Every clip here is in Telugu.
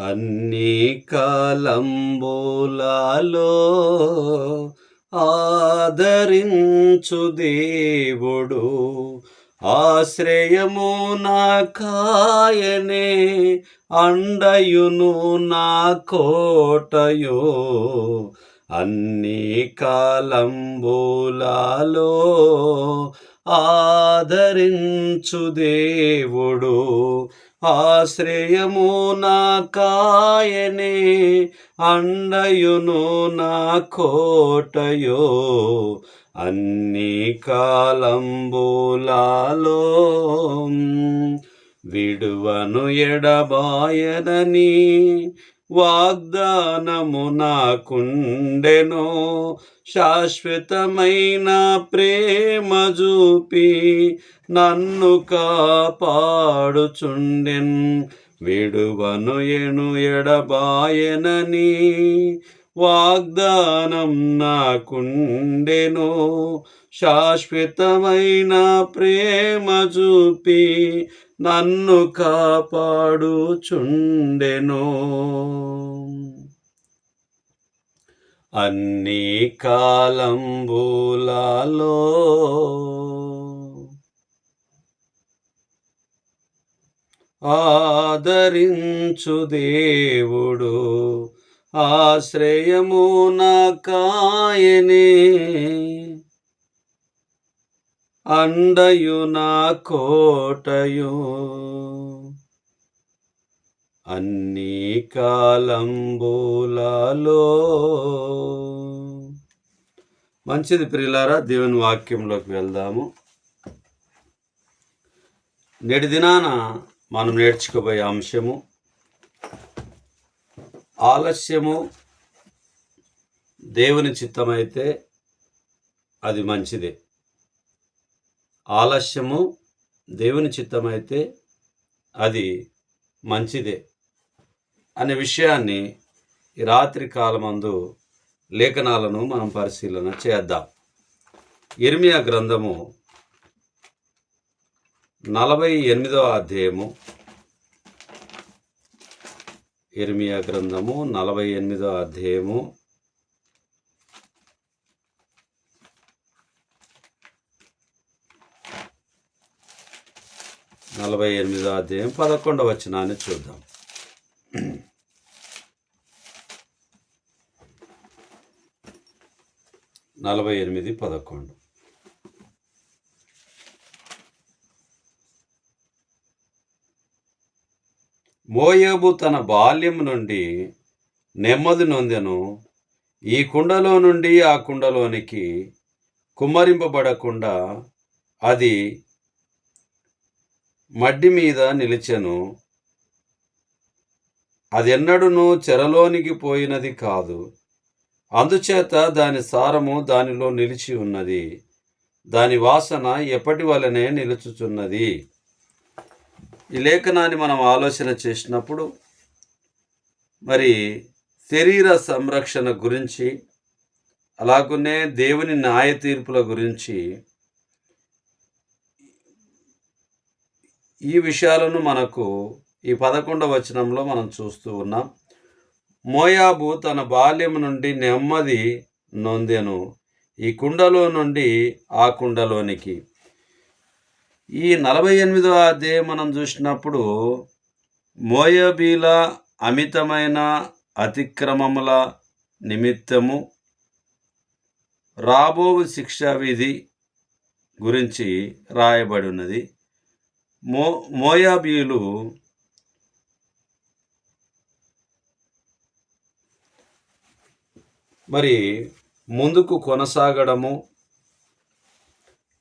అన్ని కాలంబోలాలో ఆదరించు దేవుడు. ఆశ్రయము నా కాయనే అండయును నా కోటయో. అన్ని కాలంబోలాలో ఆదరించు దేవుడు. ఆశ్రయము నా కాయనే అండయును నా కోటయో. అన్ని కాలంబూలాలో విడువను ఎడబాయనని వాగ్దానము నాకుండెనో శాశ్వతమైన ప్రేమ చూపి నన్ను కాపాడుచుండెన్. విడువను ఎను ఎడబాయనని వాగ్దానం నాకుండెనో శాశ్వతమైన ప్రేమ చూపి నన్ను కాపాడుచుండెనో. అన్ని కాలంబూలలో ఆదరించు దేవుడు ఆశ్రయము నా కాయనే అండయు నా కోటయు. అన్ని కాలంబూలలో మంచిది ప్రియులారా దేవుని వాక్యంలోకి వెళ్దాము. నేటి దినాన మనం నేర్చుకోబోయే అంశము ఆలస్యము దేవుని చిత్తమైతే అది మంచిదే. ఆలస్యము దేవుని చిత్తమైతే అది మంచిదే అనే విషయాన్ని ఈ రాత్రి కాలమందు లేఖనాలను మనం పరిశీలన చేద్దాం. ఇర్మియా గ్రంథము నలభై ఎనిమిదవ అధ్యాయము. ఇర్మియా గ్రంథము నలభై ఎనిమిదవ అధ్యాయము. నలభై ఎనిమిదో అధ్యాయం పదకొండవ వచనాన్ని చూద్దాం. నలభై ఎనిమిది పదకొండు. మోయేబు తన బాల్యం నుండి నెమ్మది నొందెను. ఈ కుండలో నుండి ఆ కుండలోనికి కుమ్మరింపబడకుండా అది మడ్డి మీద నిలిచెను. అది చెరలోనికి పోయినది కాదు. అందుచేత దాని సారము దానిలో నిలిచి ఉన్నది. దాని వాసన ఎప్పటి వలనే నిలుచుచున్నది. ఈ లేఖనాన్ని మనం ఆలోచన చేసినప్పుడు మరి శరీర సంరక్షణ గురించి అలాగనే దేవుని న్యాయ తీర్పుల గురించి ఈ విషయాలను మనకు ఈ పదకొండవ వచనంలో మనం చూస్తూ ఉన్నాం. మోయాబు తన బాల్యం నుండి నెమ్మది నొందెను. ఈ కుండలో నుండి ఆ కుండలోనికి. ఈ నలభై ఎనిమిదవ అధ్యాయం మనం చూసినప్పుడు మోయబీల అమితమైన అతిక్రమముల నిమిత్తము రాబో శిక్షా విధి గురించి రాయబడి ఉన్నది. మో మోయాబీలు మరి ముందుకు కొనసాగడము.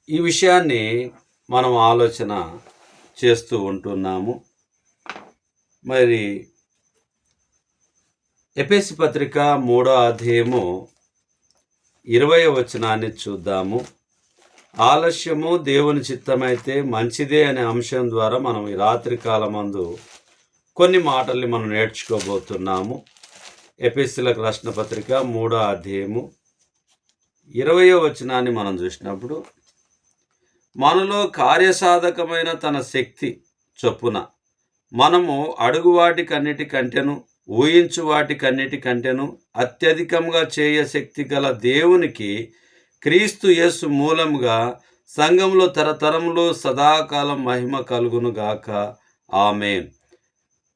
ఈ విషయాన్ని మనం ఆలోచన చేస్తూ ఉంటున్నాము. మరి ఎపిసి పత్రిక మూడో అధ్యాయము ఇరవై వచనాన్ని చూద్దాము. ఆలస్యము దేవుని చిత్తమైతే మంచిదే అనే అంశం ద్వారా మనం ఈ రాత్రి కాలమందు కొన్ని మాటల్ని మనం నేర్చుకోబోతున్నాము. ఎపిసిలకు రాసిన పత్రిక మూడో అధ్యాయము ఇరవయో వచనాన్ని మనం చూసినప్పుడు మనలో కార్యసాధకమైన తన శక్తి చొప్పున మనము అడుగు వాటికన్నిటి కంటెను ఊహించు వాటికన్నిటి కంటెను అత్యధికంగా చేయ శక్తి గల దేవునికి క్రీస్తు యేసు మూలముగా సంఘంలో తరతరములు సదాకాలం మహిమ కలుగును గాక. ఆమెన్.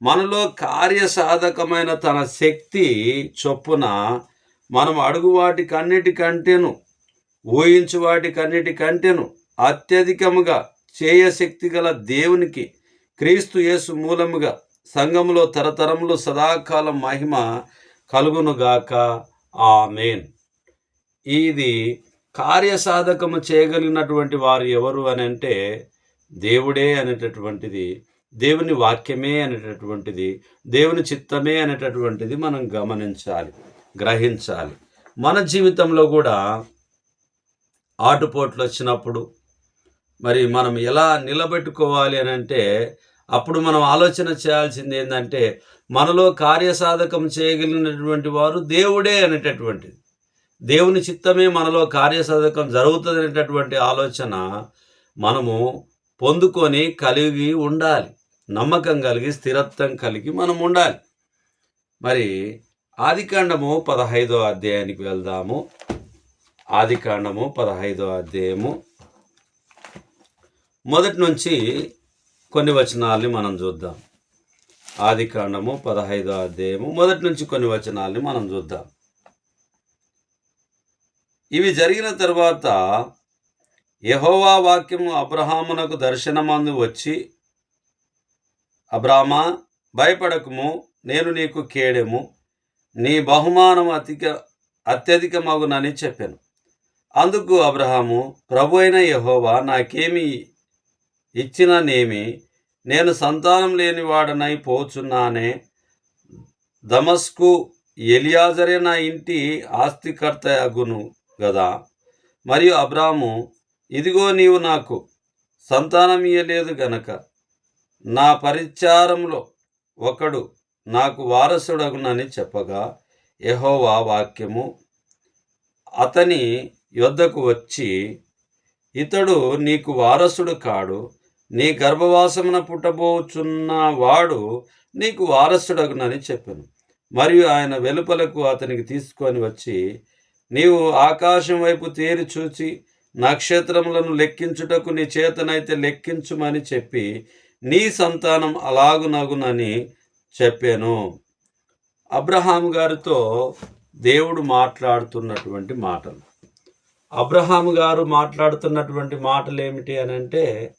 మనలో కార్యసాధకమైన తన శక్తి చొప్పున మనం అడుగు వాటికన్నిటికంటేను ఊహించు వాటికన్నిటికంటేను అత్యధికముగా చేయశక్తి గల దేవునికి క్రీస్తు యేసు మూలముగా సంఘములో తరతరములు సదాకాలం మహిమ కలుగునుగాక ఆమెన్. ఇది కార్యసాధకము చేయగలిగినటువంటి వారు ఎవరు అని అంటే దేవుడే అనేటటువంటిది దేవుని వాక్యమే అనేటటువంటిది దేవుని చిత్తమే అనేటటువంటిది మనం గమనించాలి గ్రహించాలి. మన జీవితంలో కూడా ఆటుపోట్లు వచ్చినప్పుడు మరి మనం ఎలా నిలబెట్టుకోవాలి అని అంటే అప్పుడు మనం ఆలోచన చేయాల్సింది ఏంటంటే మనలో కార్యసాధకం చేయగలిగినటువంటి వారు దేవుడే అనేటటువంటిది. దేవుని చిత్తమే మనలో కార్యసాధకం జరుగుతుంది అనేటటువంటి ఆలోచన మనము పొందుకొని కలిగి ఉండాలి. నమ్మకం కలిగి స్థిరత్వం కలిగి మనం ఉండాలి. మరి ఆదికాండము పదహైదో అధ్యాయానికి వెళ్దాము. ఆదికాండము పదహైదో అధ్యాయము. మొదటి నుంచి కొన్ని వచనాల్ని మనం చూద్దాం. ఆదికాండము పదహైదో అధ్యాయము. మొదటి నుంచి కొన్ని వచనాల్ని మనం చూద్దాం. ఇవి జరిగిన తర్వాత యహోవా వాక్యము అబ్రహామునకు దర్శనమందు వచ్చి అబ్రామా భయపడకము నేను నీకు కేడెము నీ బహుమానం అతిక అత్యధికమగునని చెప్పాను. అందుకు అబ్రహాము ప్రభు అయిన యహోవా నాకేమి ఇచ్చిననేమి నేను సంతానం లేనివాడనై పోచున్నానే. దమస్కు ఎలియాజరే నా ఇంటి ఆస్తికర్త అగును. గదా? మరియు అబ్రాము ఇదిగో నీవు నాకు సంతానం ఇయ్యలేదు గనక నా పరిచారంలో ఒకడు నాకు వారసుడగునని చెప్పగా యహోవా వాక్యము అతని యొద్దకు వచ్చి ఇతడు నీకు వారసుడు కాడు నీ గర్భవాసమున పుట్టబోచున్న వాడు నీకు వారసుడగునని చెప్పాను. మరియు ఆయన వెలుపలకు అతనికి తీసుకొని వచ్చి నీవు ఆకాశం వైపు తేరి చూచి నక్షత్రములను లెక్కించుటకు నీ చేతనైతే లెక్కించుమని చెప్పి నీ సంతానం అలాగునగునని చెప్పాను. అబ్రహాం గారితో దేవుడు మాట్లాడుతున్నటువంటి మాటలు. అబ్రహాం గారు మాట్లాడుతున్నటువంటి మాటలు ఏమిటి అని అంటే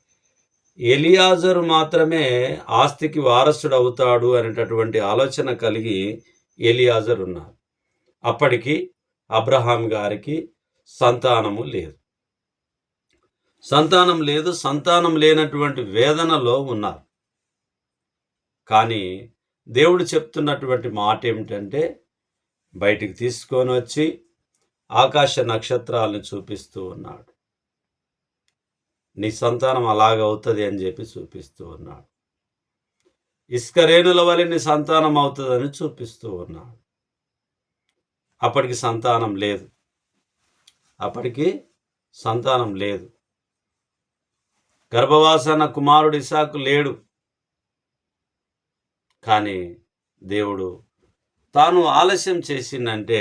ఎలియాజరు మాత్రమే ఆస్తికి వారసుడు అవుతాడు అనేటటువంటి ఆలోచన కలిగి ఎలియాజర్ ఉన్నారు. అప్పటికి అబ్రహాం గారికి సంతానము లేదు. సంతానం లేదు సంతానం లేనటువంటి వేదనలో ఉన్నారు. కానీ దేవుడు చెప్తున్నటువంటి మాట ఏమిటంటే బయటికి తీసుకొని వచ్చి ఆకాశ నక్షత్రాలను చూపిస్తూ ఉన్నాడు. నీ సంతానం అలాగవుతుంది అని చెప్పి చూపిస్తూ ఉన్నాడు. ఇసుక రేణుల వలె నీ సంతానం అవుతుందని చూపిస్తూ ఉన్నాడు. అప్పటికి సంతానం లేదు. అప్పటికి సంతానం లేదు. గర్భవాసన కుమారుడు ఇసాకు లేడు. కానీ దేవుడు తాను ఆలస్యం చేసిందంటే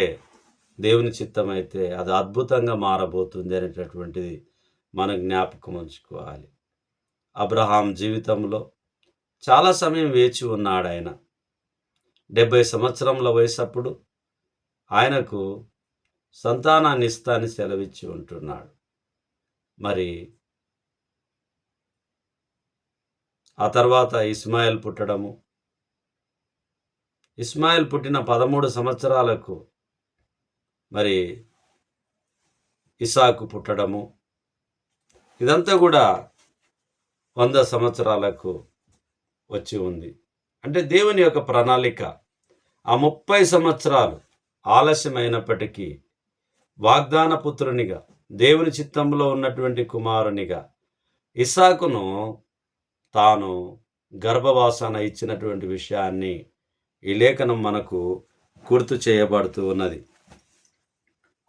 దేవుని చిత్తమైతే అది అద్భుతంగా మారబోతుంది అనేటటువంటిది మనం జ్ఞాపకం ఉంచుకోవాలి. అబ్రహాం జీవితంలో చాలా సమయం వేచి ఉన్నాడు ఆయన. డెబ్బై సంవత్సరముల వయసప్పుడు ఆయనకు సంతానాన్ని ఇస్తాని సెలవిచ్చి ఉంటున్నాడు. మరి ఆ తర్వాత ఇస్మాయిల్ పుట్టడము. ఇస్మాయిల్ పుట్టిన పదమూడు సంవత్సరాలకు మరి ఇసాకు పుట్టడము. ఇదంతా కూడా వంద సంవత్సరాలకు వచ్చి ఉంది. అంటే దేవుని యొక్క ప్రణాళిక ఆ ముప్పై సంవత్సరాలు ఆలస్యమైనప్పటికీ వాగ్దాన పుత్రునిగా దేవుని చిత్తంలో ఉన్నటువంటి కుమారునిగా ఇసాకును తాను గర్భవాసన ఇచ్చినటువంటి విషయాన్ని ఈ లేఖనం మనకు గుర్తు చేయబడుతూ ఉన్నది.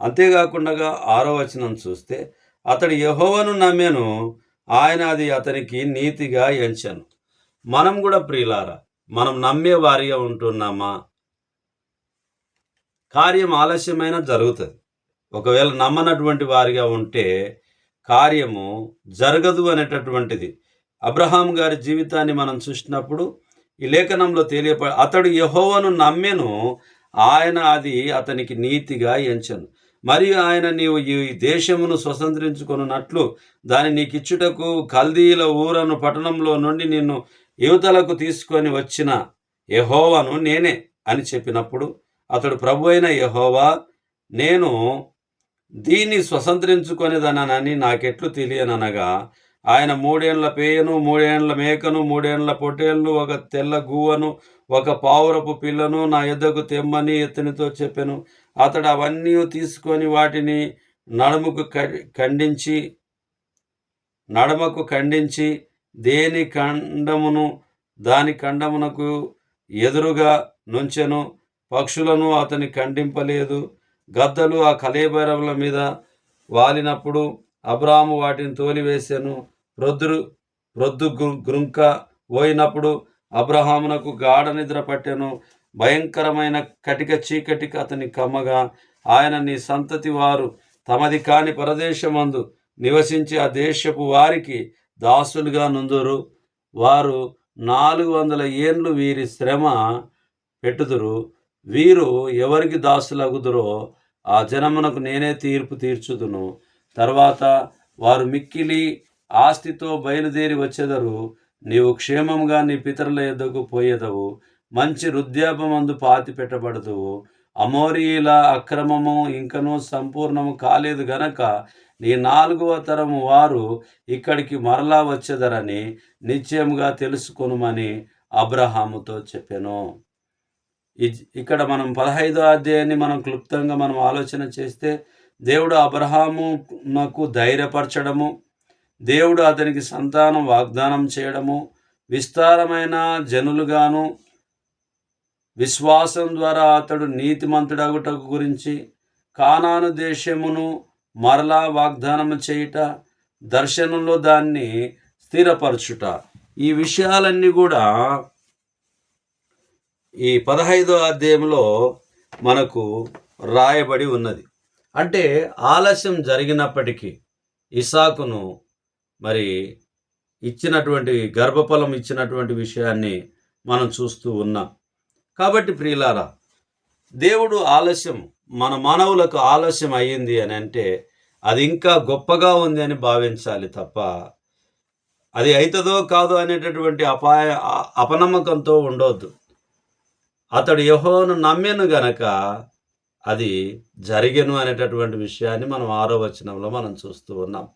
అంతేకాకుండా ఆరో వచనం చూస్తే అతడు యహోవను నమ్మెను ఆయన అది అతనికి నీతిగా ఎంచను. మనం కూడా ప్రియులారా మనం నమ్మే వారిగా ఉంటున్నామా? కార్యం ఆలస్యమైన జరుగుతుంది. ఒకవేళ నమ్మనటువంటి వారిగా ఉంటే కార్యము జరగదు అనేటటువంటిది. అబ్రహాం గారి జీవితాన్ని మనం చూసినప్పుడు ఈ లేఖనంలో తెలియప అతడు యహోవను నమ్మెను ఆయన అది అతనికి నీతిగా ఎంచను. మరియు ఆయన నీవు ఈ దేశమును స్వతంత్రించుకున్నట్లు దాని నీకు ఇచ్చుటకు కల్దీల ఊరను పట్టణంలో నుండి నిన్ను యువతలకు తీసుకొని వచ్చిన యహోవను నేనే అని చెప్పినప్పుడు అతడు ప్రభు అయిన యహోవా నేను దీన్ని స్వతంత్రించుకొనిదనని నాకెట్లు తెలియననగా ఆయన మూడేండ్ల పేయను మూడేండ్ల మేకను మూడేండ్ల పొట్టేళ్ళు ఒక తెల్ల గువ్వను ఒక పావురపు పిల్లను నా ఎద్దకు తెమ్మని ఇతనితో చెప్పాను. అతడు అవన్నీ తీసుకొని వాటిని నడుముకు క- ఖండించి నడమకు ఖండించి దేని ఖండమును దాని ఖండమునకు ఎదురుగా నుంచెను. పక్షులను అతని ఖండింపలేదు. గద్దలు ఆ కలేబరవుల మీద వాలినప్పుడు అబ్రాము వాటిని తోలివేశాను ప్రొద్దు ప్రొద్దు గృంక పోయినప్పుడు అబ్రహామునకు గాఢ నిద్ర పట్టాను. భయంకరమైన కటిక చీకటికి అతని కమ్మగా ఆయన నీ సంతతి వారు తమది కాని పరదేశమందు నివసించి ఆ దేశపు వారికి దాసులుగా నుందురు. వారు నాలుగు వందల ఏండ్లు వీరి శ్రమ పెట్టుదురు. వీరు ఎవరికి దాసులగుదురో ఆ జనమునకు నేనే తీర్పు తీర్చుదును. తర్వాత వారు మిక్కిలి ఆస్తితో బయలుదేరి వచ్చెదరు. నీవు క్షేమంగా నీ పితరుల ఎద్దకు పోయేదవు. మంచి వృద్ధాపమందు పాతి పెట్టబడదువు. అమోరీల అక్రమము ఇంకనూ సంపూర్ణము కాలేదు గనక నీ నాలుగవ తరము వారు ఇక్కడికి మరలా వచ్చేదరని నిశ్చయముగా తెలుసుకొనుమని అబ్రహాముతో చెప్పాను. ఇక్కడ మనం పదహైదో అధ్యాయాన్ని మనం క్లుప్తంగా మనం ఆలోచన చేస్తే దేవుడు అబ్రహామునకు ధైర్యపరచడము దేవుడు అతనికి సంతానం వాగ్దానం చేయడము విస్తారమైన జనులుగాను విశ్వాసం ద్వారా అతడు నీతిమంతుడగుటకు గురించి కానాను దేశమును మరలా వాగ్దానం చేయుట దర్శనంలో దాన్ని స్థిరపరచుట. ఈ విషయాలన్నీ కూడా ఈ పదహైదో అధ్యాయంలో మనకు రాయబడి ఉన్నది. అంటే ఆలస్యం జరిగినప్పటికీ ఇసాకును మరి ఇచ్చినటువంటి గర్భఫలం ఇచ్చినటువంటి విషయాన్ని మనం చూస్తూ ఉన్నాం. కాబట్టి ప్రియులారా దేవుడు ఆలస్యం మన మానవులకు ఆలస్యం అయ్యింది అని అంటే అది ఇంకా గొప్పగా ఉంది అని భావించాలి తప్ప అది అవుతుందో కాదో అనేటటువంటి అపాయ అపనమ్మకంతో ఉండొద్దు. అతడు యహోను నమ్మెను గనక అది జరిగెను అనేటటువంటి విషయాన్ని మనం ఆరో వచనంలో మనం చూస్తూ ఉన్నాం.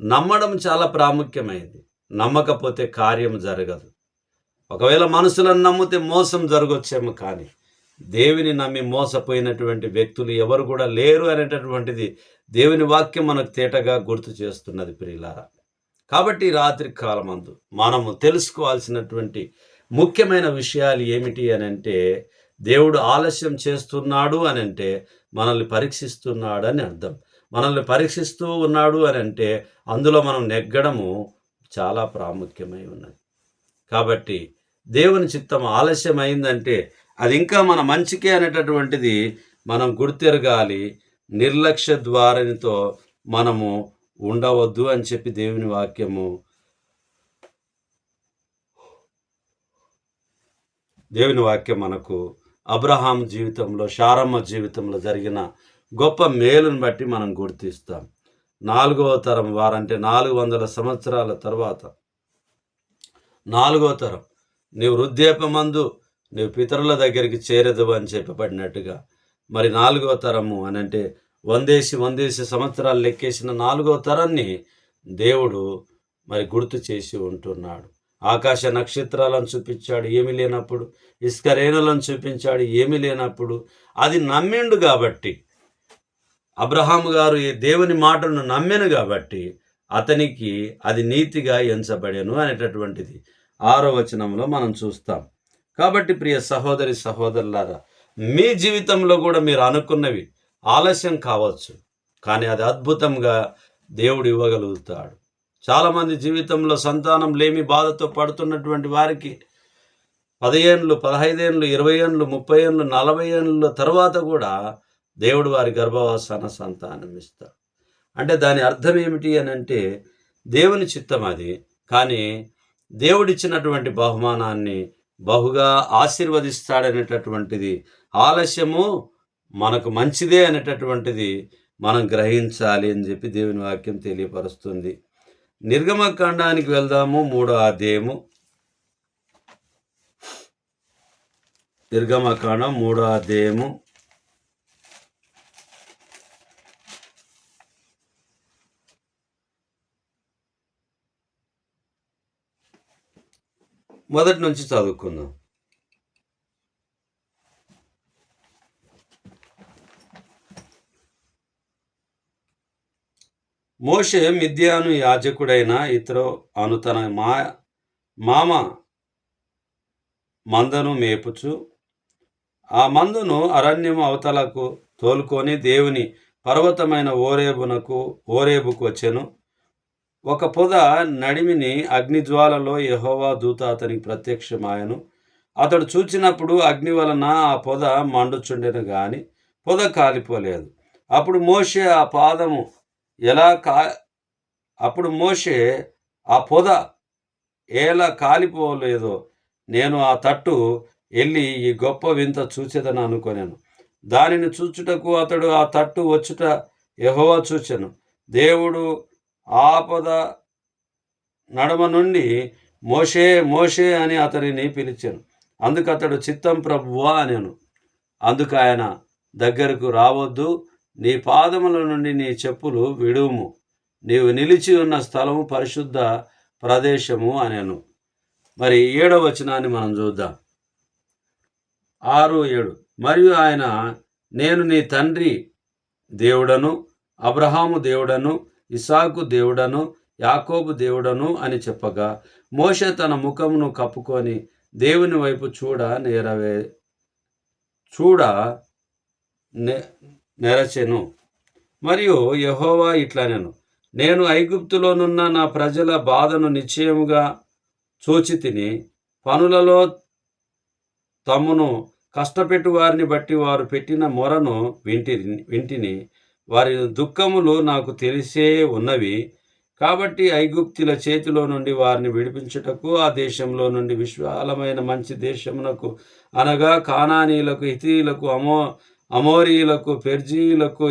నమ్మడం చాలా ప్రాముఖ్యమైనది. నమ్మకపోతే కార్యం జరగదు. ఒకవేళ మనుషులను నమ్మితే మోసం జరగొచ్చేమో కానీ దేవుని నమ్మి మోసపోయినటువంటి వ్యక్తులు ఎవరు కూడా లేరు అనేటటువంటిది దేవుని వాక్యం మనకు తేటగా గుర్తు చేస్తున్నది ప్రియులారా. కాబట్టి రాత్రి కాలమందు మనము తెలుసుకోవాల్సినటువంటి ముఖ్యమైన విషయాలు ఏమిటి అని అంటే దేవుడు ఆలస్యం చేస్తున్నాడు అని అంటే మనల్ని పరీక్షిస్తున్నాడు అని అర్థం. మనల్ని పరీక్షిస్తూ ఉన్నాడు అని అంటే అందులో మనం నెగ్గడము చాలా ప్రాముఖ్యమై ఉన్నది. కాబట్టి దేవుని చిత్తం ఆలస్యం అయిందంటే అది ఇంకా మన మంచికే అనేటటువంటిది మనం గుర్తెరగాలి. నిర్లక్ష్య ద్వారనితో మనము ఉండవద్దు అని చెప్పి దేవుని వాక్యము దేవుని వాక్యం మనకు అబ్రహాం జీవితంలో శారమ్మ జీవితంలో జరిగిన గొప్ప మేలును బట్టి మనం గుర్తిస్తాం. నాలుగవ తరం వారంటే నాలుగు వందల సంవత్సరాల తర్వాత. నాలుగవ తరం. నీవు వృద్ధాపమందు నీవు పితరుల దగ్గరికి చేరదు అని చెప్పబడినట్టుగా. మరి నాలుగవ తరము అని అంటే వందేసి వందేసి సంవత్సరాలు లెక్కేసిన నాలుగవ తరాన్ని దేవుడు మరి గుర్తు చేసి ఉంటున్నాడు. ఆకాశ నక్షత్రాలను చూపించాడు ఏమీ లేనప్పుడు. ఇస్కరేణలను చూపించాడు ఏమీ లేనప్పుడు. అది నమ్మిండు కాబట్టి. అబ్రహాము గారు ఈ దేవుని మాటను నమ్మెను కాబట్టి అతనికి అది నీతిగా ఎంచబడెను అనేటటువంటిది. ఆరో వచనంలో మనం చూస్తాం. కాబట్టి ప్రియ సహోదరి సహోదరులారా మీ జీవితంలో కూడా మీరు అనుకున్నవి ఆలస్యం కావచ్చు. కానీ అది అద్భుతంగా దేవుడు ఇవ్వగలుగుతాడు. చాలామంది జీవితంలో సంతానం లేమి బాధతో పడుతున్నటువంటి వారికి పదిహేనులు పదహైదేళ్ళు ఇరవై ఏళ్ళు ముప్పై ఏళ్ళు నలభై ఏళ్ళ తర్వాత కూడా దేవుడు వారి గర్భవాసాన సంతానం ఇస్తాడు అంటే దాని అర్థం ఏమిటి అని అంటే దేవుని చిత్తం అది. కానీ దేవుడిచ్చినటువంటి బహుమానాన్ని బహుగా ఆశీర్వదిస్తాడనేటటువంటిది ఆలస్యము మనకు మంచిదే అనేటటువంటిది మనం గ్రహించాలి అని చెప్పి దేవుని వాక్యం తెలియపరుస్తుంది. నిర్గమకాండానికి వెళ్దాము మూడో అధ్యాయము. నిర్గమకాండం మూడో అధ్యాయము. మొదటి నుంచి చదువుకుందాం. మోషే మిద్యాను యాజకుడైన ఇతరు అను తన మా మామ మందను మేపుచు ఆ మందును అరణ్యం అవతలకు తోలుకొని దేవుని పర్వతమైన ఓరేబునకు ఓరేబుకు వచ్చెను. ఒక పొద నడిమిని అగ్నిజ్వాలలో యహోవా దూత అతనికి ప్రత్యక్షమాయను. అతడు చూచినప్పుడు అగ్ని వలన ఆ పొద మండుచుండెను గాని పొద కాలిపోలేదు. అప్పుడు మోషే ఆ పాదము ఎలా కా అప్పుడు మోషే ఆ పొద ఎలా కాలిపోలేదో నేను ఆ తట్టు వెళ్ళి ఈ గొప్ప వింత చూచేదని అనుకొనాను. దానిని చూచుటకు అతడు ఆ తట్టు వచ్చుట ఎహోవా చూచాను. దేవుడు ఆపద నడుమ నుండి మోషే మోషే అని అతనిని పిలిచాను. అందుకు అతడు చిత్తం ప్రభువా అనేను. అందుకు ఆయన దగ్గరకు రావద్దు. నీ పాదముల నుండి నీ చెప్పులు విడుము. నీవు నిలిచి ఉన్న స్థలము పరిశుద్ధ ప్రదేశము అనెను. మరి ఏడవ వచనాన్ని మనం చూద్దాం. ఆరు ఏడు. మరియు ఆయన నేను నీ తండ్రి దేవుడను అబ్రహాము దేవుడను ఇసాకు దేవుడను యాకోబు దేవుడను అని చెప్పగా మోషే తన ముఖమును కప్పుకొని దేవుని వైపు చూడ నేరవే చూడ నే నెరచెను. మరియు యహోవా ఇట్లనెను నేను ఐగుప్తులోనున్న నా ప్రజల బాధను నిశ్చయముగా చూచి తిని పనులలో తమను కష్టపెట్టు వారిని బట్టి వారు పెట్టిన మొరను వింటి వింటిని వారి దుఃఖములు నాకు తెలిసే ఉన్నవి. కాబట్టి ఐగుప్తుల చేతిలో నుండి వారిని విడిపించుటకు ఆ దేశంలో నుండి విశాలమైన మంచి దేశమునకు అనగా కానానీలకు హితీయులకు అమో అమోరీయులకు పెర్జీలకు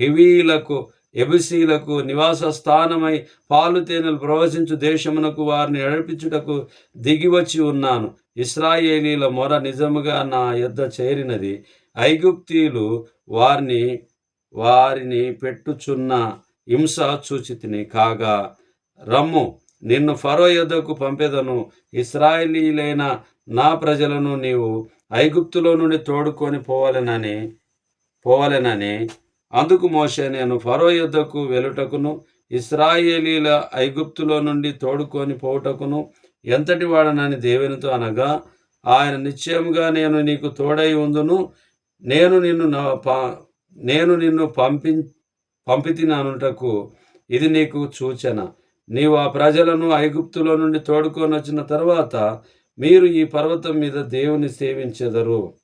హివీలకు ఎబిసీలకు నివాస స్థానమై పాలు తేనెలు దేశమునకు వారిని నడిపించుటకు దిగివచ్చి ఉన్నాను. ఇస్రాయేలీల మొర నిజముగా నా యొద్ద చేరినది. ఐగుప్తీలు వారిని వారిని పెట్టుచున్న హింస చూచితిని. కాగా రమ్ము నిన్ను ఫరో యొద్దకు పంపెదను. ఇస్రాయేలీలైన నా ప్రజలను నీవు ఐగుప్తులో నుండి తోడుకొని పోవాలనని పోవాలనని అందుకు మోషే నేను ఫరో యుద్ధకు వెలుటకును ఇస్రాయేలీల ఐగుప్తులో నుండి తోడుకొని పోవుటకును ఎంతటి వాడనని దేవునితో అనగా ఆయన నిశ్చయముగా నేను నీకు తోడై ఉందును నేను నిన్ను నా- ప- నేను నిన్ను పంపి పంపితిననుటకు ఇది నీకు సూచన. నీవు ఆ ప్రజలను ఐగుప్తులో నుండి తోడుకొని వచ్చిన తర్వాత మీరు ఈ పర్వతం మీద దేవుని సేవించెదరు.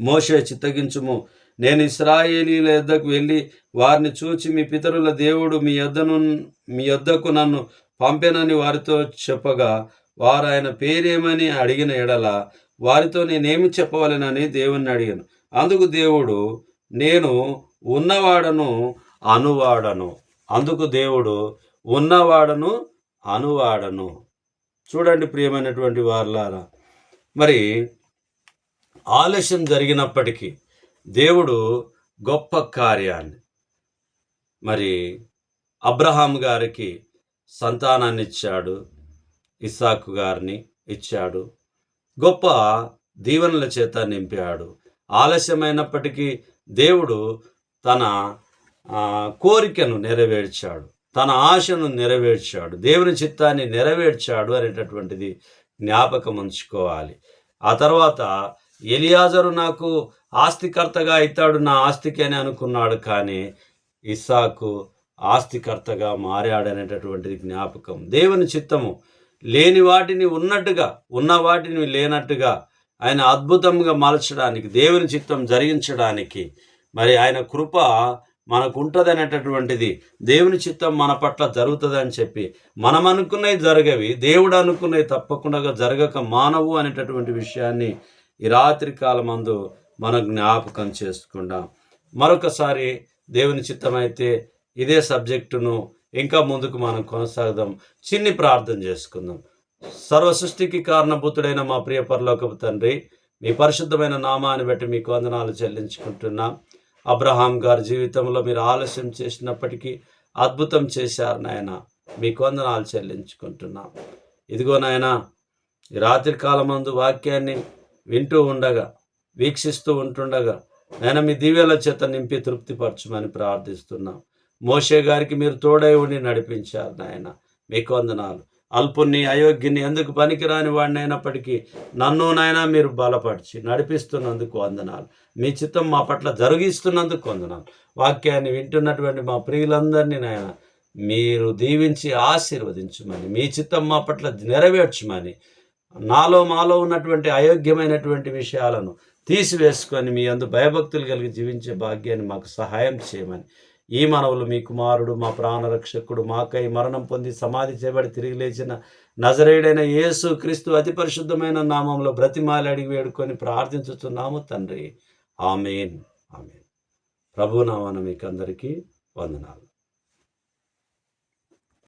మోషే చిత్తగించుము. నేను ఇస్రాయేలీల యొద్దకు వెళ్ళి వారిని చూచి మీ పితరుల దేవుడు మీ యొద్దను మీ యొద్దకు నన్ను పంపెనని వారితో చెప్పగా వారు ఆయన పేరేమని అడిగిన ఎడల వారితో నేనేమి చెప్పవలెనని దేవుణ్ణి అడిగాను. అందుకు దేవుడు నేను ఉన్నవాడను అనువాడను. అందుకు దేవుడు ఉన్నవాడను అనువాడను. చూడండి ప్రియమైనటువంటి వారులారా. మరి ఆలస్యం జరిగినప్పటికీ దేవుడు గొప్ప కార్యాన్ని మరి అబ్రహాం గారికి సంతానాన్ని ఇచ్చాడు ఇస్సాకు గారిని ఇచ్చాడు గొప్ప దీవెనల చేత నింపాడు. ఆలస్యమైనప్పటికీ దేవుడు తన కోరికను నెరవేర్చాడు. తన ఆశను నెరవేర్చాడు దేవుని చిత్తాన్ని నెరవేర్చాడు అనేటటువంటిది జ్ఞాపకం ఉంచుకోవాలి. ఆ తర్వాత ఎలియాజరు నాకు ఆస్తికర్తగా అవుతాడు నా ఆస్తికి అని అనుకున్నాడు కానీ ఇస్సాకు ఆస్తికర్తగా మారాడనేటటువంటిది జ్ఞాపకం. దేవుని చిత్తము లేని వాటిని ఉన్నట్టుగా ఉన్న వాటిని లేనట్టుగా ఆయన అద్భుతంగా మలచడానికి దేవుని చిత్తం జరిగించడానికి మరి ఆయన కృప మనకు ఉంటుంది అనేటటువంటిది దేవుని చిత్తం మన పట్ల జరుగుతుంది అని చెప్పి మనం అనుకున్నవి జరగవి దేవుడు అనుకున్నవి తప్పకుండా జరగక మానవు అనేటటువంటి విషయాన్ని ఈ రాత్రి కాలమందు మనం జ్ఞాపకం చేసుకుందాం. మరొకసారి దేవుని చిత్తమైతే ఇదే సబ్జెక్టును ఇంకా ముందుకు మనం కొనసాగుదాం. చిన్ని ప్రార్థన చేసుకుందాం. సర్వ సృష్టికి కారణభూతుడైన మా ప్రియ పరలోకపు తండ్రి మీ పరిశుద్ధమైన నామాన్ని బట్టి మీకు వందనాలు చెల్లించుకుంటున్నాం. అబ్రహాం గారి జీవితంలో మీరు ఆలస్యం చేసినప్పటికీ అద్భుతం చేశారు నాయన. మీకు వందనాలు చెల్లించుకుంటున్నాం. ఇదిగో నాయన ఈ రాత్రి కాలమందు వాక్యాన్ని వింటూ ఉండగా వీక్షిస్తూ ఉంటుండగా నేను మీ దివ్యాల చేత నింపి తృప్తిపరచమని ప్రార్థిస్తున్నాం. మోషే గారికి మీరు తోడై ఉండి నడిపించారు నాయన. మీకు వందనాలు. అల్పుని అయోగ్యుని ఎందుకు పనికిరాని వాడిని అయినప్పటికీ నన్ను నాయన మీరు బలపరిచి నడిపిస్తున్నందుకు వందనాలు. మీ చిత్తం మా పట్ల జరిగిస్తున్నందుకు వందనాలు. వాక్యాన్ని వింటున్నటువంటి మా ప్రియులందరినీ నాయన మీరు దీవించి ఆశీర్వదించమని మీ చిత్తం మా పట్ల నెరవేర్చమని నాలో మాలో ఉన్నటువంటి అయోగ్యమైనటువంటి విషయాలను తీసివేసుకొని మీ అందు భయభక్తులు కలిగి జీవించే భాగ్యాన్ని మాకు సహాయం చేయమని ఈ మనవులు మీ కుమారుడు మా ప్రాణరక్షకుడు మాకై మరణం పొంది సమాధి చేయబడి తిరిగి లేచిన నజరేయుడైన యేసు క్రీస్తు అతి పరిశుద్ధమైన నామంలో బ్రతిమాలి అడిగి వేడుకొని ప్రార్థించుతున్నాము తండ్రి. ఆమెన్. ఆమెన్. ప్రభు నామాన మీకు అందరికీ వందనాలు.